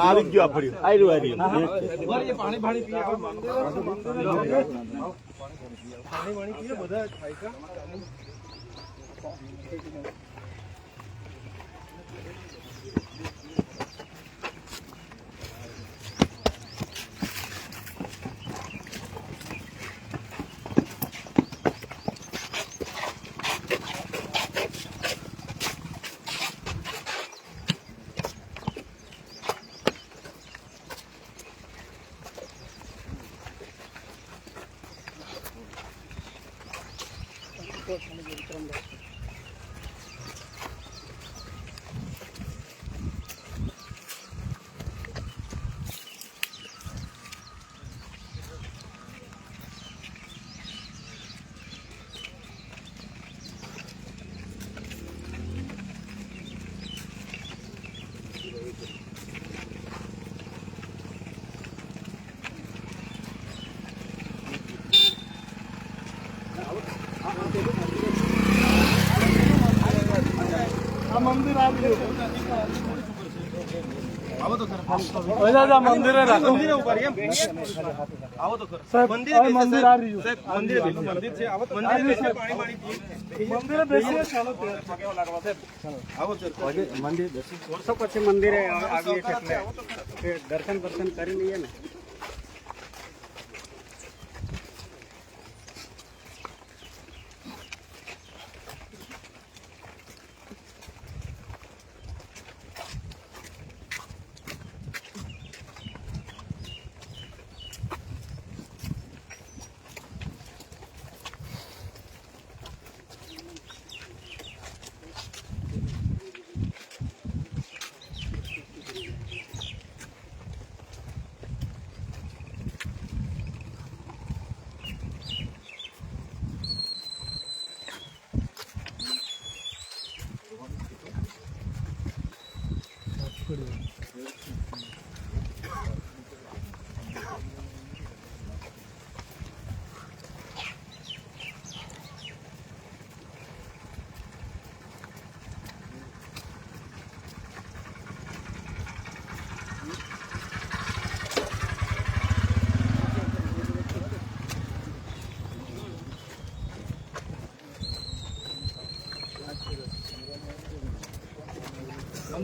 આવી ગયો આ ફર્યું ¿Qué es આયરું મંદિરે રાખો મંદિરે ઉપર એમ આવો તો ખરો મંદિરે મંદિર આ રહ્યું સાહેબ મંદિરે બેસો મંદિર છે આવો તો મંદિરે બેસીએ પાણી પાણી પીએ મંદિરે બેસીએ ચાલો પગે લાગવા સાહેબ આવો સર મંદિર વર્ષો પછી મંદિરે આવીએ છીએ એટલે કે દર્શન દર્શન કરી લઈએ ને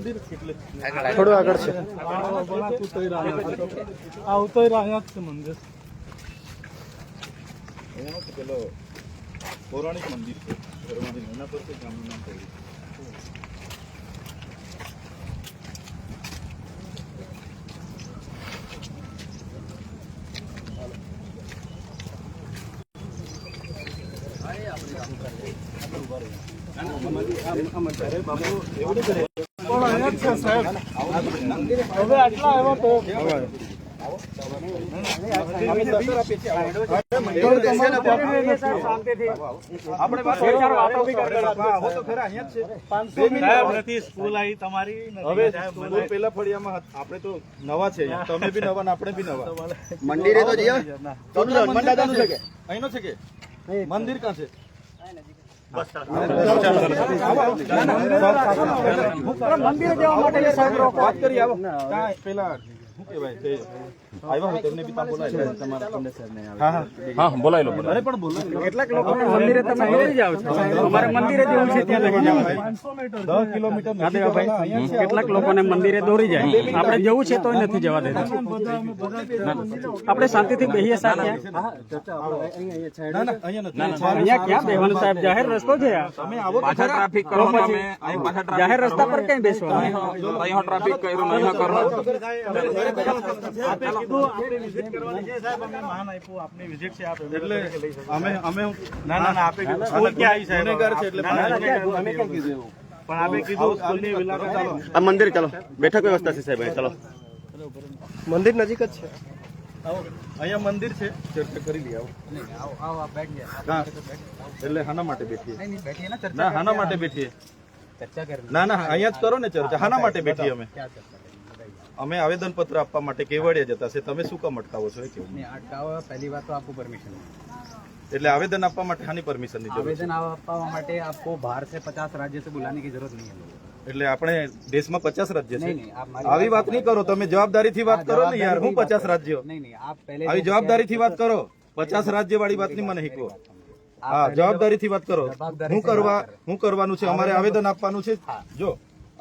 થોડું આગળ છે આ ઉતરી રહ્યા જ છે મંદિર અહીંયા પેલો પૌરાણિક મંદિર છે ધર્માધીન એના પર છે ગામનું નામ પડ્યું પણ અહીંયા તો. આવો તો નવા છે? તમે બી નવા આપણે બી નવા મંદિરે તો છે કે છે? મંદિર ક્યાં છે મંદિરે જવા માટે સાહેબ વાત કરી આવો. પેલા તે કેટલાક લોકોને મંદિરે તમે દોરી જાય આપણે જવું છે તોય નથી જવા દેતા આપણે શાંતિથી બેહીએ ના અહીંયા ક્યાં બેહવાનું સાહેબ જાહેર રસ્તો છે આ તમે આવો તો પાછા ટ્રાફિક કરો તમે અહીં પાછા ટ્રાફિક જાહેર રસ્તા પર કઈ બેસવાનું ટ્રાફિક કર્યું ને અહીંયા કરો એટલે અમે અમે ના ના ના આપે સ્કૂલ ક્યાં આવી સાહેબ? ગુનેગાર છે એટલે અમે કેમ કીધું એવું પણ આપે કીધું સ્કૂલની મુલાકાત ચાલો. મંદિર ચાલો. બેઠક વ્યવસ્થા છે સાહેબ ચાલો. મંદિર નજીક જ છે. અહીંયા મંદિર છે. ચર્ચા કરી લઈએ આવો. એટલે હાના માટે બેઠીએ. ના હાના માટે બેઠીએ. ના ના અહીંયા જ કરો ને ચર્ચા. હાના માટે બેઠીએ અમે. અમે આવેદનપત્ર આપવા માટે કેવડિયા જતા છે. તમે શું કામ અટકાવો છો કેવું? અટકાવવા પહેલી વાત તો આપવું પરમિશન એટલે આવેદન આપવા માટે ખાની પરમિશનની જરૂર આવેદન આપવા માટે આપકો બહાર સે પચાસ રાજ્ય સે બુલાને કી જરૂરત નહીં એટલે આપણે દેશમાં પચાસ રાજ્ય છે? આવી વાત નહીં કરો તમે જવાબદારીથી વાત કરો ને યાર હું પચાસ રાજ્ય? રાજ્યો આવી જવાબદારીથી વાત કરો. પચાસ રાજ્ય વાળી વાતની મને હીકો હા જવાબદારીથી વાત કરો. હું કરવા હું કરવાનું છે? અમારે આવેદન આપવાનું છે? જો.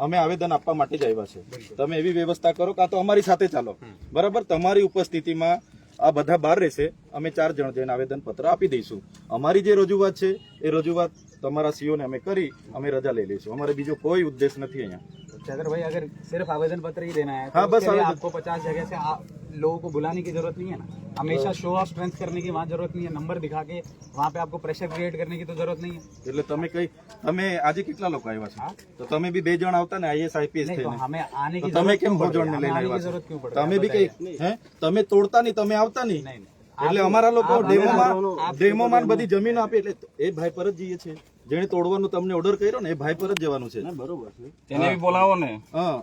અમે આવેદન આપવા માટે જ આવ્યા છે તમે એવી વ્યવસ્થા કરો કાં તો અમારી સાથે ચાલો બરાબર તમારી ઉપસ્થિતિમાં આ બધા બહાર રહેશે અમે ચાર જણ જઈને આવેદન પત્ર આપી દઈશું અમારી જે રજૂઆત છે એ રજૂઆત તમારા સીઓ ને અમે કરી અમે રજા લઈ લઈશું અમારે બીજો કોઈ ઉદ્દેશ નથી અહીંયા चंद्र भाई अगर सिर्फ आवेदन पत्र ही देना है तो हाँ, बस उसके लिए आवेदन- आपको पचास जगह से आ- लोगों को बुलाने की जरूरत नहीं है ना हमेशा शो ऑफ स्ट्रेंथ करने की वहाँ जरूरत नहीं है नंबर दिखा के वहाँ पे आपको प्रेशर क्रिएट करने की तो जरूरत नहीं है એટલે તમે કઈ તમે આજે કેટલા લોકો આવ્યા છો તો તમે બી બે જણ આવતા ને આઈએસ આઈપીએસ नहीं तो થઈને हमें आने તો की તમે जरूरत કેમ क्यों पड़ ભોજન रही ને है? લઈને हमें आने की આવ્યા जरूरत છો? क्यों पड़ रही है? તમે બી કઈ હે તમે તોડતા નહીં તમે આવતા નહીં नहीं नहीं એટલે અમારા લોકો ડેમોમાં ડેમોમાં બધી જમીન આપી એટલે એ ભાઈ પર જ જઈએ છે જેને તોડવાનો તમને ઓર્ડર કર્યો ને એ ભાઈ પર જ જવાનું છે. બરોબર છે. તેને બી બોલાવો ને.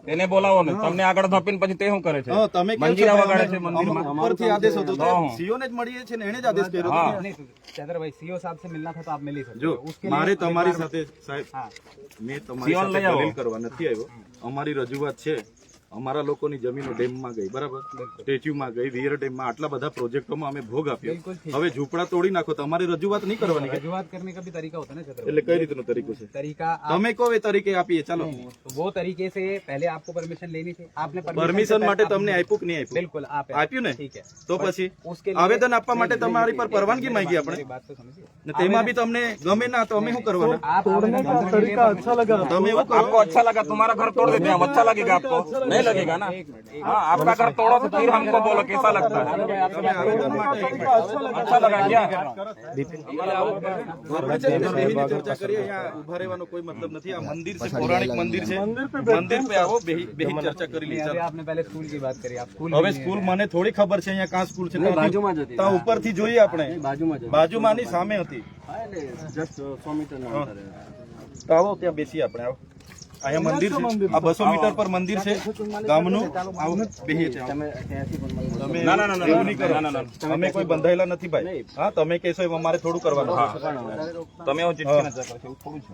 તેને બોલાવો ને. તમને આગળ ધપીને પછી તે શું કરે છે? તમે મંજીરા વગાડે છે મંદિરમાં. ઉપરથી આદેશ હતો. તો સીઓ ને જ મળીએ છે ને એને જ આદેશ કર્યો હતો. ચેતરભાઈ સીઓ સાહેબ સે મિલના થા તો આપ મિલી શકો. જો મારે તમારી સાથે સાહેબ મેં તમારી સાથે દલીલ કરવા નથી આવ્યો. અમારી રજૂઆત છે. અમારા લોકોની જમીનો ડેમમાં ગઈ બરાબર સ્ટેચ્યુમાં ગઈ વિયર ડેમમાં આટલા બધા પ્રોજેક્ટોમાં અમે ભોગ આપ્યો બિલકુલ ઠીક. હવે ઝૂંપડા તોડી નાખો તમારી રજૂઆત નહીં કરવાની કે? रजुआत करने का भी तरीका होता है ना चंद्र એટલે કઈ રીતનો તરીકો છે भाई तरीका आप તમે કહો એ તરીકે આપીએ ચાલો तो वो तरीके से पहले आपको परमिशन लेनी थी आपने permission પરમિશન से માટે पहले- તમને આપ્યું કે નહીં આપ્યું बिल्कुल आप આપ્યું ને ठीक है તો પછી उसके लिए આવેદન આપવા માટે તમારી પર પરવાનગી માંગી આપણે मेरी बात तो समझिए ને તેમાં બી તમને ગમે ના તો અમે શું કરવાના आप आवेदन करने के लिए તમે એવું કરો आपको अच्छा लगा तुम्हारा घर तोड़ देते हैं अब अच्छा लगेगा आपको नहीं लगेगा ना हाँ आपका घर तोड़ो तो फिर हमको बोलो कैसा लगता है તમે આવેદન માટે अच्छा लगा क्या આપણે છે ને બેહીને ચર્ચા કરીએ અહીંયા ઉભા રહેવાનો કોઈ મતલબ નથી આ મંદિર છે પૌરાણિક મંદિર છે મંદિર પે આવો બેહી બેહી ચર્ચા કરી લઈએ अभी ચાલો आपने पहले स्कूल की बात करी आप स्कूल હવે સ્કૂલ મને થોડી ખબર છે અહીંયા કાં સ્કૂલ છે બાજુમાં જ ત્યાં ઉપરથી જોઈએ આપણે બાજુમાંની સામે હતી તો આવો ત્યાં બેસીએ આપણે આવો અહીંયા મંદિર છે. આ બસો મીટર પર મંદિર છે. ગામનું. આવું. બેહીએ છીએ. ના, ના, ના, એવું નહીં કરો. ના, ના. અમે કોઈ બંધાયેલા નથી ભાઈ. હા તમે કહેશો એમાં અમારે થોડું કરવાનું. તમે એવું ચીટકી ના ચર્ચા કરો છો, એવું થોડું છે.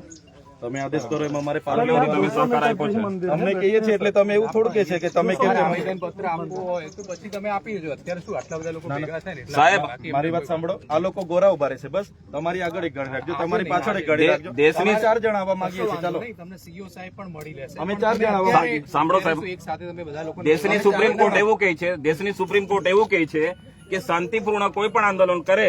તમે આદેશ કરો એમાં અમારે પાલન તમે સહકાર આપ્યો છે. અમને કહીએ છીએ એટલે તમે એવું થોડું કે છે કે તમે કેમ એમ- આવેદન પત્ર આપવું હોય તો પછી તમે આપી દેજો. અત્યારે શું આટલા બધા લોકો ભેગા થાય ને એટલા સાહેબ મારી વાત સાંભળો. આ લોકો ગોરા ઊભા રહેશે બસ. તમારી આગળ એક ગાડી રાખજો. તમારી પાછળ એક ગાડી રાખજો. દેશની- ચાર જણ આવવા માંગીએ છીએ. ચાલો. તમને સીઓ સાહેબ પણ મળી લેશે. અમે ચાર જણ આવવા માંગીએ સાંભળો સાહેબ. એક સાથે તમે બધા લોકો દેશની સુપ્રીમ કોર્ટ એવું કહે છે દેશની સુપ્રીમ કોર્ટ એવું કહે છે કે શાંતિપૂર્ણ કોઈ પણ આંદોલન કરે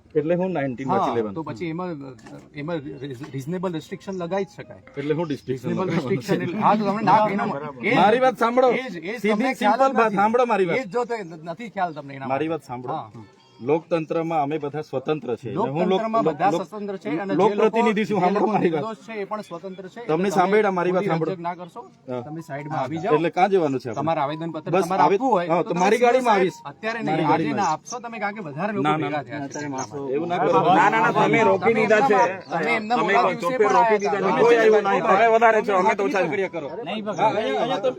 એટલે હું નાઇન્ટીનમાં હા, તો પછી એમાં એમાં રિઝનેબલ રેસ્ટ્રિક્શન લગાવી જ શકાય. એટલે હું રિઝનેબલ રેસ્ટ્રિક્શન હા તો તમને ના એનો- મારી વાત સાંભળો. સીધી સિમ્પલ વાત સાંભળો મારી વાત. એ જો તો નથી ખ્યાલ તમને એના મારી વાત સાંભળો. લોકતંત્રમાં અમે બધા સ્વતંત્ર છે. લોકપ્રતિનિધિ હું લોક- લોકતંત્રમાં બધા લોક- સ્વતંત્ર છે સાંભળો મારી વાત. છે એ પણ સ્વતંત્ર છે. તમને સાંભળ્યા મારી વાત સાંભળો. ના કરશો. તમે સાઈડમાં આવી જાઓ. એટલે ક્યાં જવાનું છે તમારા આવેદન પત્ર તમારે આપવું હોય તો મારી ગાડીમાં આવીશ. અત્યારે નહીં આજે ના આપશો તમે કારણ કે વધારે લોકો ભેગા થયા છે. એવું ના કરો. ના ના ના તમે રોકી દીધા છે. તમે એમના તમે મોટા દિવસે રોકી દીધા છે. કોઈ આવ્યું નહીં. તમે વધારે છો અમે તો ઓછા. કરો. નહીં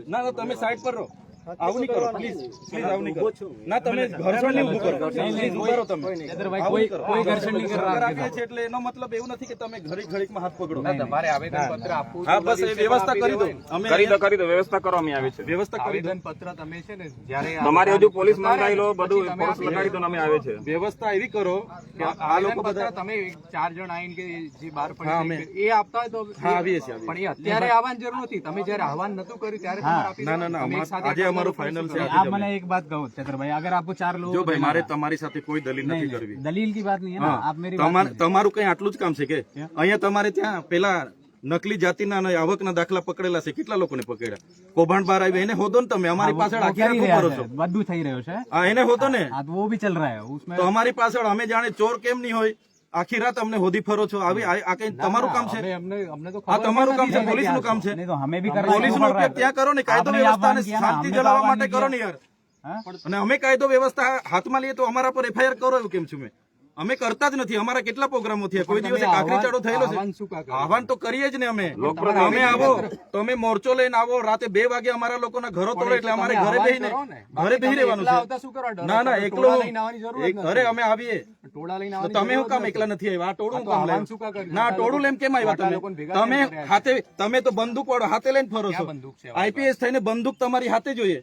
ના તમે સાઈડ પર રહો. આવું નહીં કરો પ્લીઝ પ્લીઝ આવું નહીં કરો. ના તમે ઘર્ષણ નહીં ઊભું કરો. પ્લીઝ ઊભા રહો તમે. કોઈ- નહીં કરો. કોઈ ઘર્ષણ નહીં કરવા સહકાર આપીએ એટલે એનો મતલબ એવું નથી કે તમે ઘડીક ઘડીકમાં હાથ પકડો. ના, તમારે આવેદન પત્ર આપવું હા બસ એ વ્યવસ્થા કરી દો. અમે કરી દો કરી દો વ્યવસ્થા કરો અમે આવી છે. વ્યવસ્થા કરી દો. પત્ર તમે છે ને જ્યારે તમારી હજુ પોલીસ લો બધું પોલીસ લગાડી દો. અમે આવે છે. વ્યવસ્થા એવી કરો કે આ લોકો બધા તમે ચાર જણ આવીને કે જે બાર હા, પડી અમે- એ આપતા હોય તો હા, આવીએ છીએ, પણ એ અત્યારે આવવાની જરૂર નથી. તમે જયારે આહવાન નતું કર્યું ત્યારે ના ના ના દેવાનું. તમે એક અમાર- સાથે આજે આટલા અમારું લોકો ફાઇનલ છે શું આજે કરો? જ અમે. एक बात कहूँ चतुर भाई अगर आपको चार लोग જો ભાઈ મારે તમારી સાથે કોઈ દલીલ નથી કરવી दलील की बात नहीं है ना હા आप मेरी बात તમારે તમારું કઈ આટલું જ કામ છે કે અહીંયા તમારે ત્યાં પેલા નકલી જાતિના અને આવકના દાખલા પકડેલા છે કેટલા લોકોને પકડ્યા કૌભાંડ બહાર આવી એને હોદો ને તમે અમારી પાછળ આખી કરી રાખો રહ્યા કરો છે છો બધું થઈ રહ્યું છે હા એને હોદો ને હા તો वो भी चल रहा है उसमें તો અમારી પાછળ અમે જાણે ચોર કેમ નહીં હોય આખી રાત અમને હોદી ફરો છો આવી આ કઈ તમારું કામ છે? આ તમારું કામ છે પોલીસનું કામ છે. પોલીસ નો ઉપયોગ ત્યાં કરો ને કાયદો વ્યવસ્થા શાંતિ જલાવવા માટે કરો ને યાર. અને અમે કાયદો વ્યવસ્થા હાથમાં લઈએ તો અમારા પર એફઆઈઆર કરો એવું કેમ છું મેં? અમે કરતા જ નથી અમારા કેટલા પ્રોગ્રામો થયા? કોઈ દિવસે કાકરી ચાડો થયેલો છે. આહવાન તો કરીએ જ ને અમે. અમે આવો તો અમે મોરચો લઈને આવો રાતે બે વાગે અમારા લોકોના ઘરો તોડો એટલે અમારે ઘરે બેહીને ઘરે બેહી રહેવાનું છે. ના ના એકલો અરે અમે આવીએ. ટોળા લઈને તો આવવાની તમે જરૂર કામ એકલા નથી. આવ્યા? આ ટોળું કામ? ના ટોળું લઈને કેમ આવ્યા તમે? તમે હાથે તમે તો બંદૂક વાળો હાથે લઈને ફરો છો? આઈપીએસ થઈને બંદૂક તમારી હાથે જોઈએ.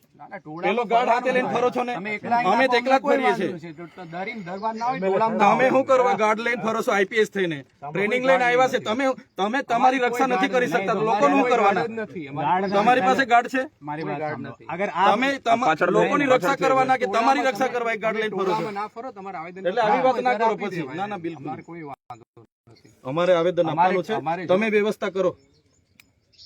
તમારી રક્ષા નથી કરી શકતા. લોકો શું કરવાના? તમારી પાસે ગાર્ડ છે? અગર તમે લોકોની રક્ષા કરવાના કે તમારી રક્ષા કરવા એક ગાર્ડ લઈને ફરો છો? ના ફરો એટલે આવી વાત ના કરો પછી. ના ના બિલકુલ. અમારે આવેદન આપવાનું છે. તમે વ્યવસ્થા કરો.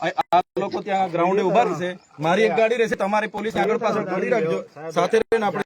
આ લોકો ઊભા રહેશે. મારી એક ગાડી રહેશે તમારી પોલીસ આગળ પાછળ ગાડી રાખજો. સાથે આપણે